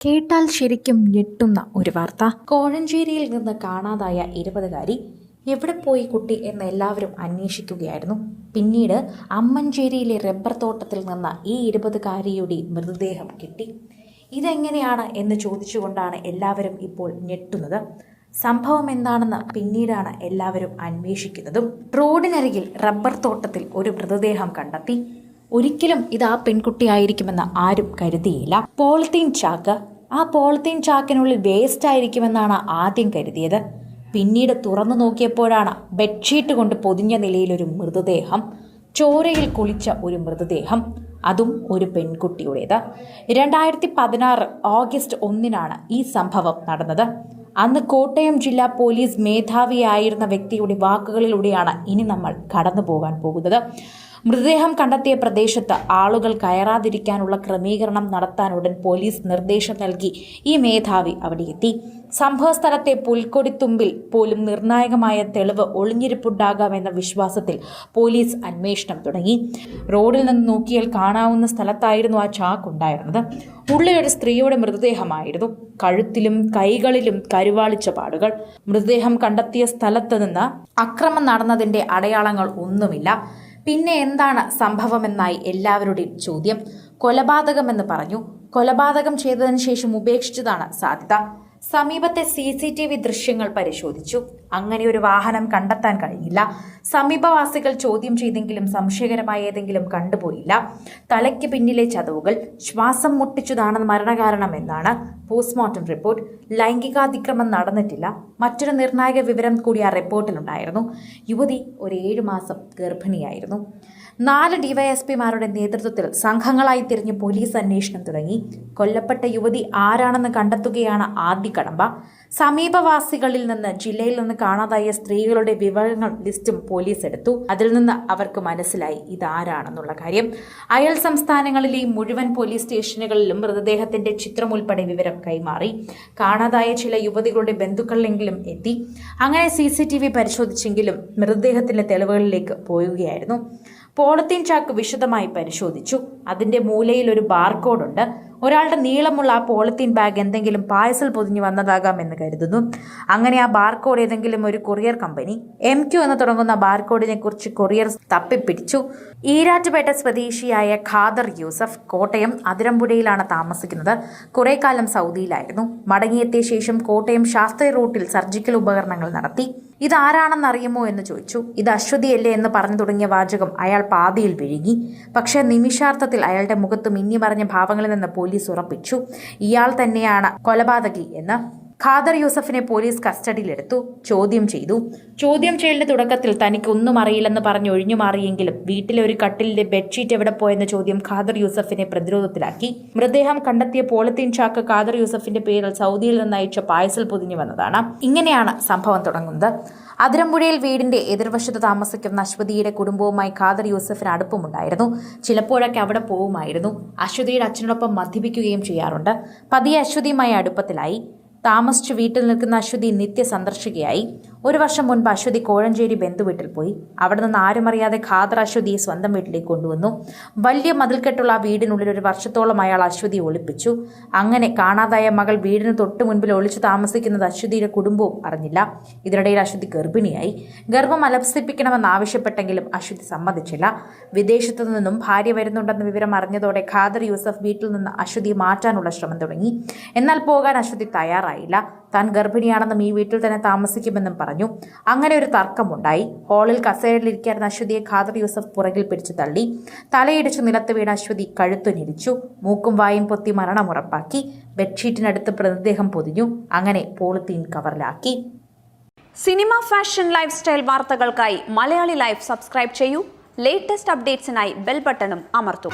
കേട്ടാൽ ശരിക്കും ഞെട്ടുന്ന ഒരു വാർത്ത. കോഴഞ്ചേരിയിൽ നിന്ന് കാണാതായ ഇരുപതുകാരി എവിടെ പോയി കുട്ടി എന്ന് എല്ലാവരും അന്വേഷിക്കുകയായിരുന്നു. പിന്നീട് അമ്മഞ്ചേരിയിലെ റബ്ബർ തോട്ടത്തിൽ നിന്ന് ഈ ഇരുപതുകാരിയുടെ മൃതദേഹം കിട്ടി. ഇതെങ്ങനെയാണ് എന്ന് ചോദിച്ചുകൊണ്ടാണ് എല്ലാവരും ഇപ്പോൾ ഞെട്ടുന്നത്. സംഭവം എന്താണെന്ന് പിന്നീടാണ് എല്ലാവരും അന്വേഷിക്കുന്നതും. റോഡിനരികിൽ റബ്ബർ തോട്ടത്തിൽ ഒരു മൃതദേഹം കണ്ടെത്തി. ഒരിക്കലും ഇത് ആ പെൺകുട്ടിയായിരിക്കുമെന്ന് ആരും കരുതിയില്ല. പോളിത്തീൻ ചാക്ക് ആ പോളിത്തീൻ ചാക്കിനുള്ളിൽ വേസ്റ്റ് ആയിരിക്കുമെന്നാണ് ആദ്യം കരുതിയത്. പിന്നീട് തുറന്നു നോക്കിയപ്പോഴാണ് ബെഡ്ഷീറ്റ് കൊണ്ട് പൊതിഞ്ഞ നിലയിലൊരു മൃതദേഹം ചോരയിൽ കുളിച്ച ഒരു മൃതദേഹം അതും ഒരു പെൺകുട്ടിയുടേത്. രണ്ടായിരത്തി പതിനാറ് ഓഗസ്റ്റ് ഒന്നിനാണ് ഈ സംഭവം നടന്നത്. അന്ന് കോട്ടയം ജില്ലാ പോലീസ് മേധാവിയായിരുന്ന വ്യക്തിയുടെ വാക്കുകളിലൂടെയാണ് ഇനി നമ്മൾ കടന്നു പോകാൻ പോകുന്നത്. മൃതദേഹം കണ്ടെത്തിയ പ്രദേശത്ത് ആളുകൾ കയറാതിരിക്കാനുള്ള ക്രമീകരണം നടത്താൻ ഉടൻ പോലീസ് നിർദ്ദേശം നൽകി. ഈ മേധാവി അവിടെ എത്തി സംഭവസ്ഥലത്തെ പുൽക്കൊടിത്തുമ്പിൽ പോലും നിർണായകമായ തെളിവ് ഒളിഞ്ഞിരിപ്പുണ്ടാകാമെന്ന വിശ്വാസത്തിൽ പോലീസ് അന്വേഷണം തുടങ്ങി. റോഡിൽ നിന്ന് നോക്കിയാൽ കാണാവുന്ന സ്ഥലത്തായിരുന്നു ആ ചാക്ക് ഉണ്ടായിരുന്നത്. ഉള്ളിലൊരു സ്ത്രീയുടെ മൃതദേഹമായിരുന്നു. കഴുത്തിലും കൈകളിലും കരുവാളിച്ച പാടുകൾ. മൃതദേഹം കണ്ടെത്തിയ സ്ഥലത്ത് നിന്ന് അക്രമം നടന്നതിന്റെ അടയാളങ്ങൾ ഒന്നുമില്ല. പിന്നെ എന്താണ് സംഭവമെന്നായി എല്ലാവരുടെയും ചോദ്യം. കൊലപാതകമെന്ന് പറഞ്ഞു. കൊലപാതകം ചെയ്തതിനു ശേഷം ഉപേക്ഷിച്ചതാണ് സാധ്യത. സമീപത്തെ സി സി ടി വി ദൃശ്യങ്ങൾ പരിശോധിച്ചു. അങ്ങനെ ഒരു വാഹനം കണ്ടെത്താൻ കഴിഞ്ഞില്ല. സമീപവാസികൾ ചോദ്യം ചെയ്തെങ്കിലും സംശയകരമായ ഏതെങ്കിലും കണ്ടുപോയില്ല. തലയ്ക്ക് പിന്നിലെ ചതവുകൾ ശ്വാസം മുട്ടിച്ചതാണ് മരണകാരണം എന്നാണ് പോസ്റ്റ്മോർട്ടം റിപ്പോർട്ട്. ലൈംഗികാതിക്രമം നടന്നിട്ടില്ല. മറ്റൊരു നിർണായക വിവരം കൂടി ആ റിപ്പോർട്ടിലുണ്ടായിരുന്നു. യുവതി ഒരു ഏഴു മാസം ഗർഭിണിയായിരുന്നു. നാല് ഡിവൈഎസ്പിമാരുടെ നേതൃത്വത്തിൽ സംഘങ്ങളായി തിരിഞ്ഞ് പോലീസ് അന്വേഷണം തുടങ്ങി. കൊല്ലപ്പെട്ട യുവതി ആരാണെന്ന് കണ്ടെത്തുകയാണ് ആദ്യ കടമ്പ സമീപവാസികളിൽ നിന്ന് ജില്ലയിൽ നിന്ന് കാണാതായ സ്ത്രീകളുടെ വിവരങ്ങൾ ലിസ്റ്റും പോലീസ് എടുത്തു. അതിൽ നിന്ന് അവർക്ക് മനസ്സിലായി ഇതാരാണെന്നുള്ള കാര്യം. അയൽ സംസ്ഥാനങ്ങളിലെ മുഴുവൻ പോലീസ് സ്റ്റേഷനുകളിലും മൃതദേഹത്തിന്റെ ചിത്രം ഉൾപ്പെടെ വിവരം കൈമാറി. കാണാതായ ചില യുവതികളുടെ ബന്ധുക്കളിലെങ്കിലും എത്തി. അങ്ങനെ സി സി ടി വി പരിശോധിച്ചെങ്കിലും മൃതദേഹത്തിന്റെ തെളിവുകളിലേക്ക് പോവുകയായിരുന്നു. പോളത്തീൻ ചാക്ക് വിശദമായി പരിശോധിച്ചു. അതിന്റെ മൂലയിൽ ഒരു ബാർകോഡ് ഉണ്ട് ഒരാളുടെ നീളമുള്ള ആ പോളിത്തീൻ ബാഗ് എന്തെങ്കിലും പായസൽ പൊതിഞ്ഞു വന്നതാകാം എന്ന് കരുതുന്നു. അങ്ങനെ ആ ബാർകോഡ് ഏതെങ്കിലും ഒരു കൊറിയർ കമ്പനി എം ക്യു എന്ന് തുടങ്ങുന്ന ബാർകോഡിനെ കുറിച്ച് കൊറിയർ തപ്പിപ്പിടിച്ചു. ഈരാറ്റുപേട്ട സ്വദേശിയായ ഖാദർ യൂസഫ് കോട്ടയം അതിരമ്പുഴയിലാണ് താമസിക്കുന്നത്. കുറെ കാലം സൗദിയിലായിരുന്നു. മടങ്ങിയെത്തിയ ശേഷം കോട്ടയം ശാസ്ത്രീയ റൂട്ടിൽ സർജിക്കൽ ഉപകരണങ്ങൾ നടത്തി. ഇതാരാണെന്ന് അറിയുമോ എന്ന് ചോദിച്ചു. ഇത് അശ്വതിയല്ലേ എന്ന് പറഞ്ഞു തുടങ്ങിയ വാചകം അയാൾ പാതിയിൽ വിഴുങ്ങി. പക്ഷേ നിമിഷാർത്ഥത്തിൽ അയാളുടെ മുഖത്ത് മിന്നിമറിഞ്ഞ ഭാവങ്ങളിൽ നിന്ന് പോലീസ് ഉറപ്പിച്ചു. ഇയാൾ തന്നെയാണ് കൊലപാതകി എന്ന് ഖാദർ യൂസഫിനെ പോലീസ് കസ്റ്റഡിയിലെടുത്തു. ചോദ്യം ചെയ്തു. ചോദ്യം ചെയ്യലിന്റെ തുടക്കത്തിൽ തനിക്ക് ഒന്നും അറിയില്ലെന്ന് പറഞ്ഞ് ഒഴിഞ്ഞു മാറിയെങ്കിലും വീട്ടിലെ ഒരു കട്ടിലിന്റെ ബെഡ്ഷീറ്റ് എവിടെ പോയെന്ന ചോദ്യം ഖാദർ യൂസഫിനെ പ്രതിരോധത്തിലാക്കി. മൃതദേഹം കണ്ടെത്തിയ പോളിത്തീൻ ചാക്ക് ഖാദർ യൂസഫിന്റെ പേരിൽ സൗദിയിൽ നിന്ന് അയച്ച പായസൽ പൊതിഞ്ഞു വന്നതാണ്. ഇങ്ങനെയാണ് സംഭവം തുടങ്ങുന്നത്. അതിരമ്പുഴയിൽ വീടിന്റെ എതിർവശത്ത് താമസിക്കുന്ന അശ്വതിയുടെ കുടുംബവുമായി ഖാദർ യൂസഫിന് അടുപ്പമുണ്ടായിരുന്നു. ചിലപ്പോഴൊക്കെ അവിടെ പോവുമായിരുന്നു. അശ്വതിയുടെ അച്ഛനോടൊപ്പം മദ്യപിക്കുകയും ചെയ്യാറുണ്ട്. പതിയെ അശ്വതിയുമായി അടുപ്പത്തിലായി. താമസിച്ചു വീട്ടിൽ നിൽക്കുന്ന അശ്വതി നിത്യ സന്ദർശികയായി. ഒരു വർഷം മുൻപ് അശ്വതി കോഴഞ്ചേരി ബന്ധുവീട്ടിൽ പോയി. അവിടെ നിന്ന് ആരും അറിയാതെ ഖാദർ അശ്വതിയെ സ്വന്തം വീട്ടിലേക്ക് കൊണ്ടുവന്നു. വലിയ മതിൽക്കെട്ടുള്ള ആ വീടിനുള്ളിൽ ഒരു വർഷത്തോളം അയാൾ അശ്വതി ഒളിപ്പിച്ചു. അങ്ങനെ കാണാതായ മകൾ വീടിന് തൊട്ട് മുൻപിൽ ഒളിച്ചു താമസിക്കുന്നത് അശ്വതിയുടെ കുടുംബവും അറിഞ്ഞില്ല. ഇതിനിടയിൽ അശ്വതി ഗർഭിണിയായി. ഗർഭം അലപ്സിപ്പിക്കണമെന്ന് ആവശ്യപ്പെട്ടെങ്കിലും അശ്വതി സമ്മതിച്ചില്ല. വിദേശത്തു നിന്നും ഭാര്യ വരുന്നുണ്ടെന്ന വിവരം അറിഞ്ഞതോടെ ഖാദർ യൂസഫ് വീട്ടിൽ നിന്ന് അശ്വതിയെ മാറ്റാനുള്ള ശ്രമം തുടങ്ങി. എന്നാൽ പോകാൻ അശ്വതി തയ്യാറായില്ല. താൻ ഗർഭിണിയാണെന്നും ഈ വീട്ടിൽ തന്നെ താമസിക്കുമെന്നും പറഞ്ഞു. അങ്ങനെ ഒരു തർക്കമുണ്ടായി. ഹാളിൽ കസേരയിലിരിക്കായിരുന്ന അശ്വതിയെ ഖാദർ യൂസഫ് പുറകിൽ പിടിച്ചു തള്ളി. തലയിടിച്ചു നിലത്ത് വീണ അശ്വതി കഴുത്തുനിരിച്ചു മൂക്കും വായും പൊത്തി മരണം ഉറപ്പാക്കി. ബെഡ്ഷീറ്റിനടുത്ത് മൃതദേഹം പൊതിഞ്ഞു. അങ്ങനെ പോളിത്തീൻ കവറിലാക്കി. സിനിമ ഫാഷൻ ലൈഫ് സ്റ്റൈൽ വാർത്തകൾക്കായി മലയാളി ലൈഫ് സബ്സ്ക്രൈബ് ചെയ്യൂ. ലേറ്റസ്റ്റ് അപ്ഡേറ്റ്സിനായി ബെൽ ബട്ടണും അമർത്തും.